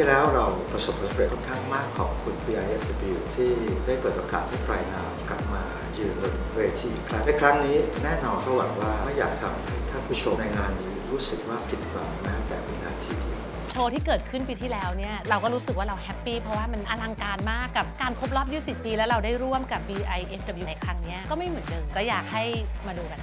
ที่แล้วเราประสบความสำเร็จค่อนข้างมากขอบคุณ BIFW ที่ได้เปิดโอกาสให้ฟรายนาวกลับมายืนบนเวทีอีกครั้งในครั้งนี้แน่นอนก็หวังว่าไม่อยากทำให้ท่านผู้ชมในงานนี้รู้สึกว่าผิดหวังแม้แต่วินาทีเดียว โชว์ที่เกิดขึ้นปีที่แล้วเนี่ยเราก็รู้สึกว่าเราแฮปปี้เพราะว่ามันอลังการมากกับการครบรอบ 20 ปี แล้วเราได้ร่วมกับ BIFW ในครั้งเนี้ยก็ไม่เหมือนเดิมก็อยากให้มาดูกัน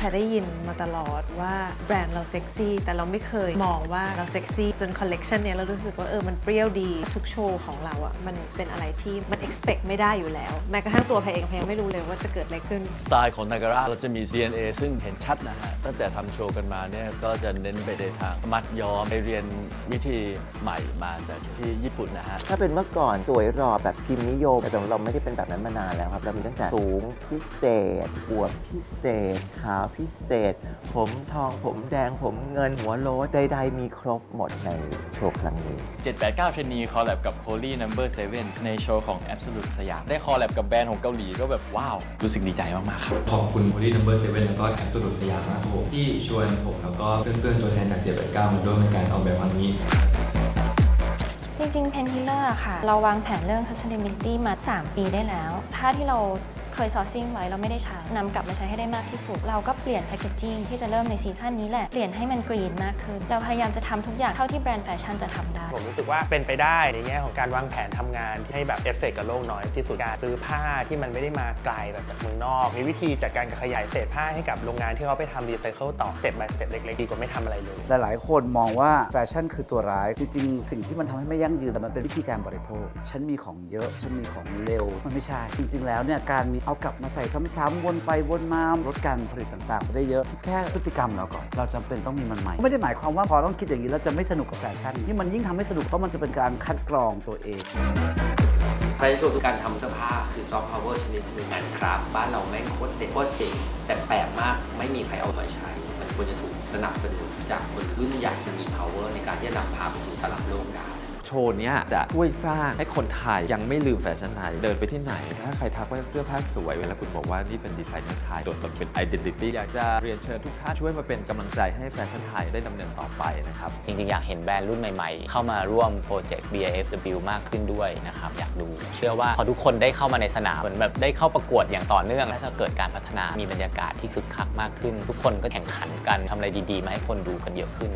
แพรได้ยินมาตลอดว่าแบรนด์เราเซ็กซี่แต่เราไม่เคยมองว่าเราเซ็กซี่จนคอลเลกชันเนี้ยเรารู้สึกว่าเออมันเปรี้ยวดีทุกโชว์ของเราอะ่ะมันเป็นอะไรที่มัน expect ไม่ได้อยู่แล้ว แม้กระทั่งตัวแพรเองแพรยังไม่รู้เลยว่าจะเกิดอะไรขึ้น สไตล์ของนากา a เราจะมี DNA ซึ่งเห็นชัดนะฮะ ตั้งแต่ทำโชว์กันมาเนี่ยก็จะเน้นไปในทางมัดย้อมไปเรียนวิธีใหม่มาจากที่ญี่ปุ่นนะฮะ ถ้าเป็นเมื่อก่อนสวยหล่อแบบพิมพ์นิยมแต่เราไม่ได้เป็นแบบนั้นมานานแล้วครับ เรามีตั้งแต่สูงพิเศษอวบพิเศษขาวพิเศษ ผมทองผมแดงผมเงินหัวโล้นใดๆมีครบหมดในโชว์ครั้งนี้ 789เทรนนีคอลแลบกับ Holy Number 7 ในโชว์ของ Absolute สยาม ได้คอลแลบกับแบรนด์ของเกาหลีก็แบบว้าว รู้สึกดีใจมากๆครับ ขอบคุณ Holy Number 7 แล้วก็แอปสุดสยามมากครับผมที่ชวนผมแล้วก็เพื่อนๆตัวแทนจาก 789มาร่วมในการออกแบบครั้งนี้จริงๆ เพนทิลเลอร์ค่ะ เราวางแผนเรื่อง sustainability มา 3 ปีได้แล้ว ถ้าที่เรา เคยซอร์ซิ่งไว้เราไม่ได้ใช้นำกลับมาใช้ให้ได้มากที่สุด เราก็เปลี่ยนแพคเกจจิ้งที่จะเริ่มในซีซั่นนี้แหละ เปลี่ยนให้มันกรีนมากขึ้น เราพยายามจะทำทุกอย่างเท่าที่แบรนด์แฟชั่นจะทำได้ ผมรู้สึกว่าเป็นไปได้ในแง่ของการวางแผนทำงานที่ให้แบบเอฟเฟกต์กับโลกน้อยที่สุดการซื้อผ้าที่มันไม่ได้มาไกลแบบจากเมืองนอก มีวิธีจัดการกับขยายเศษผ้าให้กับโรงงานที่เขาไปทำรีไซเคิลต่อสเต็ป by สเต็ปเล็กๆดีกว่าไม่ทำอะไรเลย หลาย ๆ คนมองว่าแฟชั่นคือตัวร้าย จริง ๆ สิ่งที่มันทำให้ไม่ยั่งยืนแต่มันเป็นวิธีการบริโภค ฉันมีของเยอะ ฉันมีของเร็ว มันไม่ใช่ จริง ๆ แล้วเนี่ยการมีเอากลับมาใส่ซ้ำๆวนไปวนมาลดการผลิตต่างๆไปได้เยอะคิดแค่พฤติกรรมเราก่อน เราจำเป็นต้องมีมันใหม่ ไม่ได้หมายความว่าพอต้องคิดอย่างนี้แล้วจะไม่สนุกกับแฟชั่นที่มันยิ่งทำให้สนุกเพราะมันจะเป็นการคัดกรองตัวเองแฟชั่นชว์คือการทำเสื้อผ้าคือซอฟต์พาวเวอร์ชนิดหนึ่งงานคราฟต์บ้านเราแม่งโคตรเด็ดโคตรเจ๋งแต่แปลกมากไม่มีใครเอามาใช้ มันควรจะถูกสนับสนุนจากคนรุ่นใหญ่ที่มี power ในการที่จะนำพาไปสู่ตลาดโลกได้ ชว์เนี้ยจะช่วยสร้างให้คนไทยยังไม่ลืมแฟชั่นไทย เดินไปที่ไหน ถ้าใครทักว่าเสื้อผ้าสวยเวลาคุณบอกว่านี่เป็นดีไซเนอร์ไทยตัวตนเป็น identity อยากจะเรียนเชิญทุกท่านช่วยมาเป็นกำลังใจให้แฟชั่นไทยได้ดำเนินต่อไปนะครับ จริงๆ อยากเห็นแบรนด์รุ่นใหม่ๆ เข้ามาร่วมโปรเจกต์ BIFW มากขึ้นด้วยนะครับอยากดู เชื่อว่าพอทุกคนได้เข้ามาในสนามเหมือนแบบได้เข้าประกวดอย่างต่อเนื่อง และจะเกิดการพัฒนามีบรรยากาศที่คึกคักมากขึ้น ทุกคนก็แข่งขันกันทำอะไรดีๆ มาให้คนดูกันเยอะขึ้น